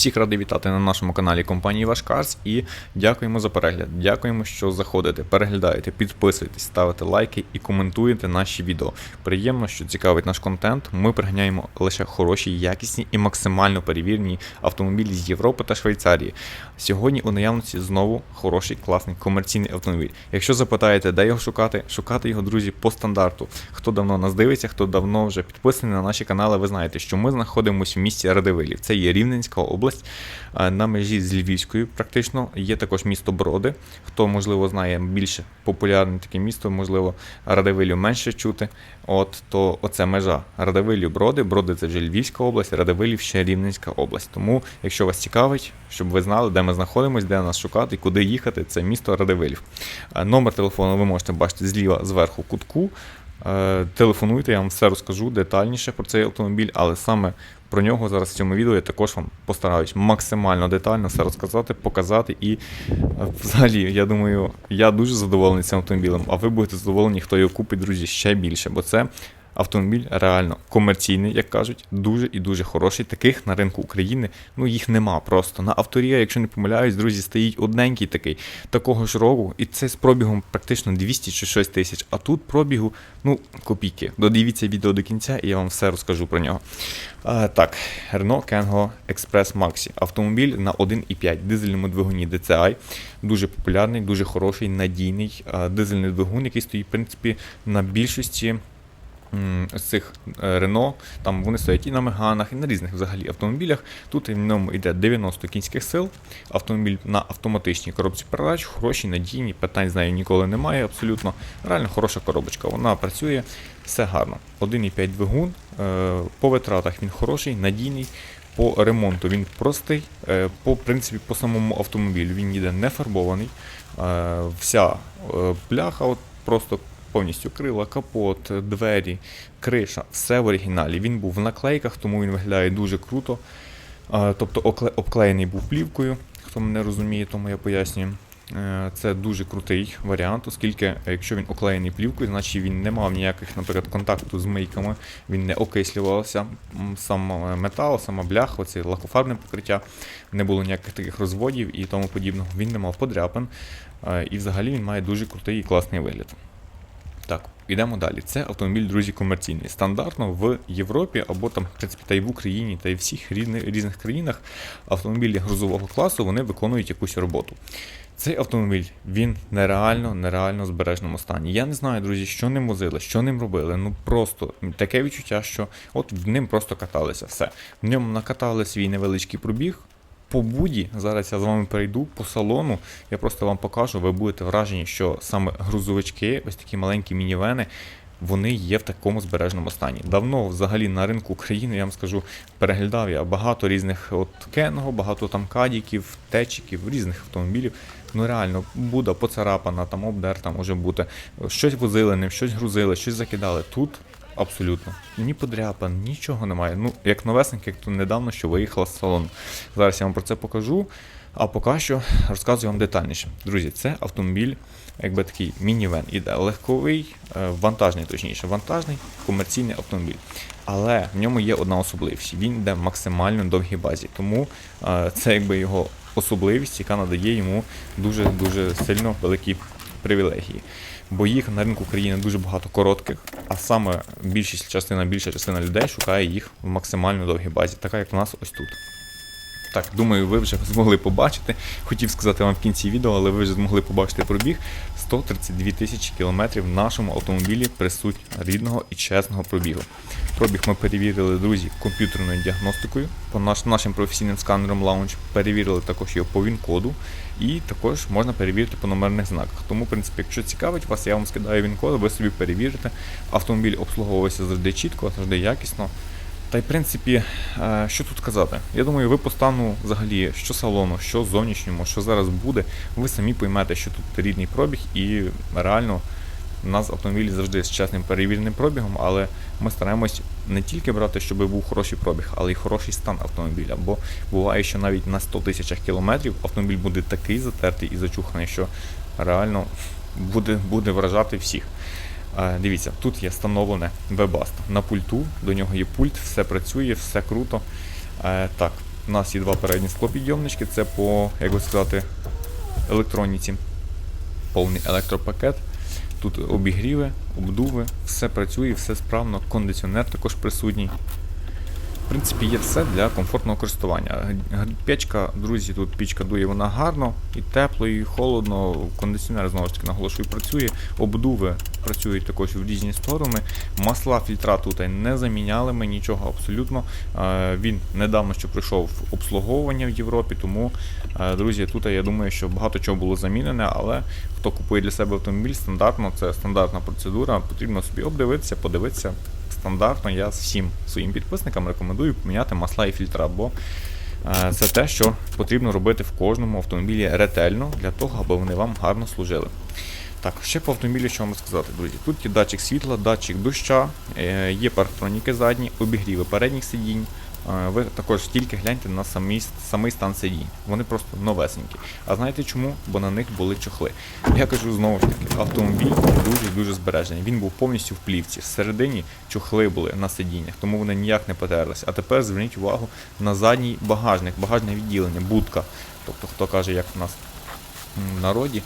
всіх радий вітати на нашому каналі компанії Ваш Карс і дякуємо за перегляд. Дякуємо, що заходите, переглядаєте, підписуєтесь, ставите лайки і коментуєте наші відео. Приємно, що цікавить наш контент. Ми приганяємо лише хороші, якісні і максимально перевірені автомобілі з Європи та Швейцарії. Сьогодні у наявності знову хороший, класний комерційний автомобіль. Якщо запитаєте, де його шукати, шукати його, друзі, по стандарту. Хто давно нас дивиться, хто давно вже підписаний на наші канали, ви знаєте, що ми знаходимося в місті Радивилів. Це є Рівненська область е, на межі з Львівською. Практично є також місто Броди. Хто можливо знає більше популярне таке місто, можливо, Радивилів менше чути. От то оце межа Радивилів Броди. Броди це вже Львівська область, Радивилів ще Рівненська область. Тому, якщо вас цікавить, щоб ви знали, де ми знаходимося, де нас шукати, куди їхати, це місто Радивилів. Номер телефону ви можете бачити зліва зверху кутку. Е, Телефонуйте, я вам все розкажу детальніше про цей автомобіль, але саме про нього зараз в цьому відео я також вам постараюсь максимально детально все розказати, показати. І е, взагалі, я думаю, я дуже задоволений цим автомобілем, а ви будете задоволені, хто його купить, друзі, ще більше, бо це. Автомобіль реально комерційний, як кажуть, дуже і дуже хороший. Таких на ринку України ну їх нема просто. На авторія, якщо не помиляюсь, друзі, стоїть одненький такий такого ж року, і це з пробігом практично 200 чи щось тисяч. А тут пробігу, ну, копійки. Додивіться відео до кінця, і я вам все розкажу про нього. А, так, Renault Kangoo Express Maxi. Автомобіль на 1,5 дизельному двигуні DCI. Дуже популярний, дуже хороший, надійний дизельний двигун, який стоїть, в принципі, на більшості. З цих е, Рено, там вони стоять і на Меганах, і на різних взагалі автомобілях. Тут в ньому йде 90 кінських сил. Автомобіль на автоматичній коробці передач, хороші, надійні, питань з нею ніколи немає. Абсолютно реально хороша коробочка. Вона працює, все гарно. 1,5 двигун. е, По витратах він хороший, надійний. По ремонту він простий. е, По принципі, по самому автомобілю він ніде не фарбований. Вся бляха, от просто повністю крила, капот, двері, криша, все в оригіналі. Він був в наклейках, тому він виглядає дуже круто. Тобто обклеєний був плівкою. Хто мене розуміє, тому я пояснюю. Е, Це дуже крутий варіант, оскільки е, якщо він оклеєний плівкою, значить він не мав ніяких, наприклад, контакту з мийками, він не окислювався. Сам е, метал, сама бляха, оце лакофарбне покриття, не було ніяких таких розводів і тому подібного. Він не мав подряпин. І взагалі він має дуже крутий і класний вигляд. Так, йдемо далі. Це автомобіль, друзі, комерційний. Стандартно в Європі або там, в принципі, та й в Україні, та й в всіх різних, різних країнах автомобілі грузового класу вони виконують якусь роботу. Цей автомобіль він нереально, нереально збережному стані. Я не знаю, друзі, що ним возили, що ним робили. Ну просто таке відчуття, що от в ним просто каталися все. В ньому накатали свій невеличкий пробіг. По буді, зараз я з вами перейду по салону. Я просто вам покажу, ви будете вражені, що саме грузовички, ось такі маленькі мінівени, вони є в такому збережному стані. Давно взагалі на ринку України, я вам скажу, переглядав я багато різних от кенго, багато там кадіків, течиків, різних автомобілів. Ну реально, буда поцарапана, там обдерта може бути. Щось возили ним, щось грузили, щось закидали. Тут абсолютно ні подряпин, нічого немає. Ну, як новесеньке, як то недавно що виїхала з салону. Зараз я вам про це покажу. А поки що розказую вам детальніше. Друзі, це автомобіль, якби такий мінівен. Іде легковий, е, вантажний, точніше, вантажний комерційний автомобіль. Але в ньому є одна особливість. Він йде максимально довгій базі. Тому е, це якби його особливість, яка надає йому дуже дуже сильно великі привілегії. Бо їх на ринку України дуже багато коротких, а саме більшість частина, більша частина людей шукає їх в максимально довгій базі, така як в нас ось тут. Так, думаю, ви вже змогли побачити. Хотів сказати вам в кінці відео, але ви вже змогли побачити пробіг 132 тисячі кілометрів в нашому автомобілі присуть рідного і чесного пробігу. Пробіг ми перевірили, друзі, комп'ютерною діагностикою по наш, нашим професійним сканером Launch. Перевірили також його по він-коду, і також можна перевірити по номерних знаках. Тому, в принципі, якщо цікавить вас, я вам скидаю він-код, ви собі перевірите. Автомобіль обслуговується завжди чітко, завжди якісно. Та й в принципі, е, що тут казати? Я думаю, ви по стану взагалі, що салону, що зовнішньому, що зараз буде, ви самі поймете, що тут рідний пробіг, і реально у нас автомобілі завжди з чесним перевіреним пробігом, але ми стараємось не тільки брати, щоб був хороший пробіг, але й хороший стан автомобіля. Бо буває, що навіть на 100 тисячах кілометрів автомобіль буде такий затертий і зачуханий, що реально буде, буде вражати всіх. Дивіться, тут є встановлене Webasto. На пульту, до нього є пульт, все працює, все круто. Так, у нас є два передні склопідйомнички, це по, як би сказати, електроніці. Повний електропакет. Тут обігріви, обдуви, все працює, все справно, кондиціонер також присутній. Принципі, є все для комфортного користування. Печка, друзі, тут пічка дує вона гарно, і тепло, і холодно. Кондиціонер знову ж таки наголошую, працює. Обдуви працюють також в різні сторони. Масла фільтра тут не заміняли ми нічого абсолютно. Е, Він недавно ще пройшов обслуговування в Європі, тому, е, друзі, тут я думаю, що багато чого було замінене, але хто купує для себе автомобіль стандартно, це стандартна процедура. Потрібно собі обдивитися, подивитися стандартно я всім своїм підписникам рекомендую поміняти масла і фільтра, бо е, це те, що потрібно робити в кожному автомобілі ретельно для того, аби вони вам гарно служили. Так, ще по автомобілю, що вам сказати, друзі. Тут є датчик світла, датчик доща, е, є парктроніки задні, обігріви передніх сидінь. Ви також тільки гляньте на самий, самий стан сидінь. Вони просто новесенькі. А знаєте чому? Бо на них були чохли. Я кажу знову ж таки, автомобіль дуже дуже збережений. Він був повністю в плівці. Всередині чохли були на сидіннях, тому вони ніяк не потерлися. А тепер зверніть увагу на задній багажник, багажне відділення, будка. Тобто, хто каже, як в нас в народі,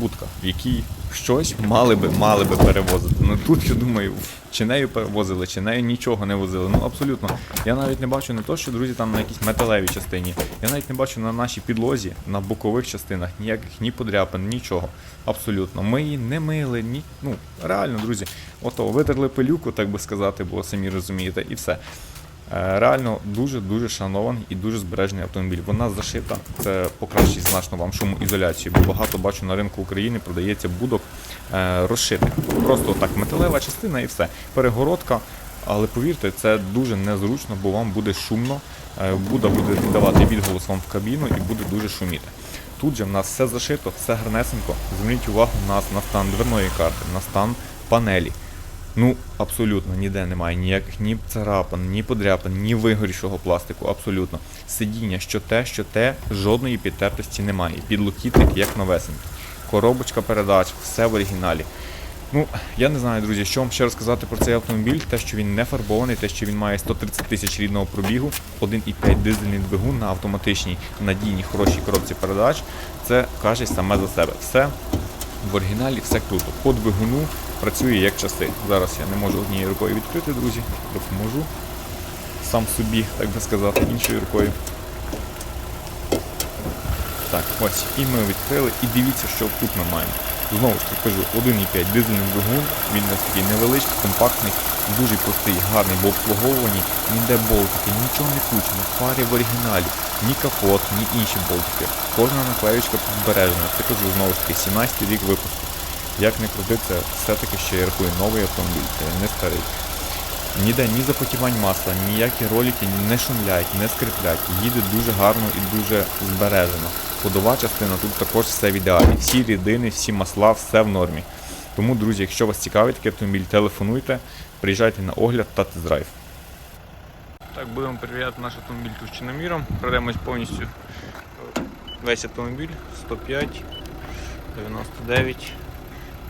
будка, в якій щось мали би, мали би перевозити. Ну тут я думаю, чи нею перевозили, чи нею нічого не возили. Ну абсолютно. Я навіть не бачу не то, що друзі там на якійсь металевій частині. Я навіть не бачу на нашій підлозі, на бокових частинах ніяких ні подряпин, нічого. Абсолютно. Ми її не мили, ні. Ну, реально, друзі. Ото витерли пилюку, так би сказати, бо самі розумієте, і все. Е, Реально дуже-дуже шанований і дуже збережений автомобіль. Вона зашита, це покращить значно вам шумоізоляцію, бо багато бачу на ринку України продається будок е, розшитих. Просто так, металева частина і все. Перегородка. Але повірте, це дуже незручно, бо вам буде шумно, е, Буда буде давати відголос вам в кабіну і буде дуже шуміти. Тут же в нас все зашито, все гарнесенько. Зверніть увагу у нас на стан дверної карти, на стан панелі. Ну, абсолютно ніде немає ніяких ні царапин, ні подряпин, ні вигорішого пластику. Абсолютно. Сидіння, що те, що те, жодної підтертості немає. Підлокітник як новесенький. Коробочка передач, все в оригіналі. Ну, я не знаю, друзі, що вам ще розказати про цей автомобіль. Те, що він не фарбований, те, що він має 130 тисяч рідного пробігу, 1,5 дизельний двигун на автоматичній надійній хорошій коробці передач. Це каже саме за себе. Все в оригіналі, все круто. По двигуну працює як часи. Зараз я не можу однією рукою відкрити, друзі. Допоможу сам собі, так би сказати, іншою рукою. Так, ось, і ми відкрили. І дивіться, що тут ми маємо. Знову ж таки кажу, 1,5 дизельний двигун, він у нас такий невеличкий, компактний, дуже простий, гарний, бо обслуговувані, ніде болтики, нічого не кручено, фари в оригіналі, ні капот, ні інші болтики. Кожна наклеючка тут збережена. Це кажу знову ж таки 17 рік випуску. Як не крути, все-таки ще я рахую новий автомобіль, це не старий. Ніде ні запотівань масла, ніякі ролики не шумлять, не скриплять. Їде дуже гарно і дуже збережено. Ходова частина тут також все в ідеалі. Всі рідини, всі масла, все в нормі. Тому, друзі, якщо вас цікавить такий автомобіль, телефонуйте, приїжджайте на огляд та тест-драйв. Так, будемо перевіряти наш автомобіль товщиноміром. Пройдемось повністю Весь автомобіль 105, 99,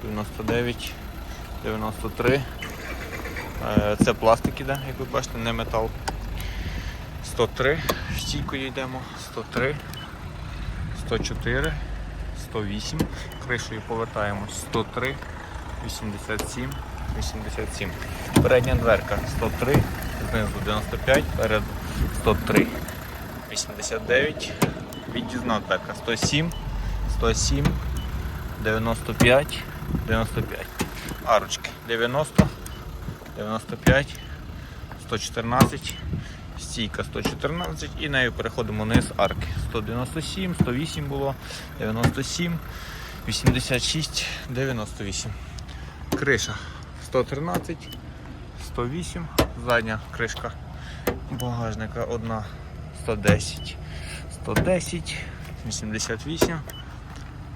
99, 93. Е, Це пластик іде, як ви бачите, не метал. 103, стійкою йдемо, 103, 104, 108, кришею повертаємось 103, 87, 87. Передня дверка 103, знизу 95, перед 103, 89, від'їзна дверка 107, 107, 95, 95. Арочки 90, 95, 114, стійка 114 і нею переходимо вниз арки. 197, 108 було, 97, 86, 98. Криша 113, 108, задня кришка багажника одна 110, 110, 88,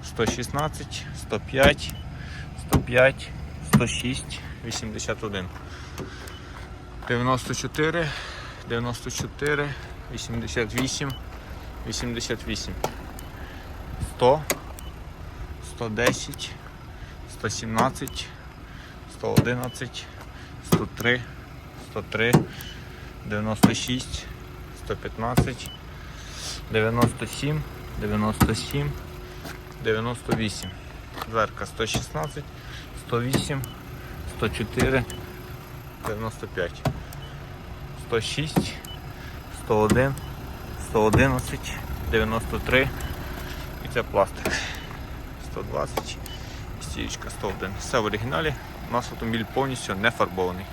116, 105, 105, 106, 81. 94, 94, 88, 88, 100, 110, 117, 111, 103, 103, 96, 115, 97, 97, 98. Дверка 116, 108, 104, 95, 106, 101, 111, 93 і це пластик. 120, стічка 101. Все в оригіналі. У нас автомобіль повністю не фарбований.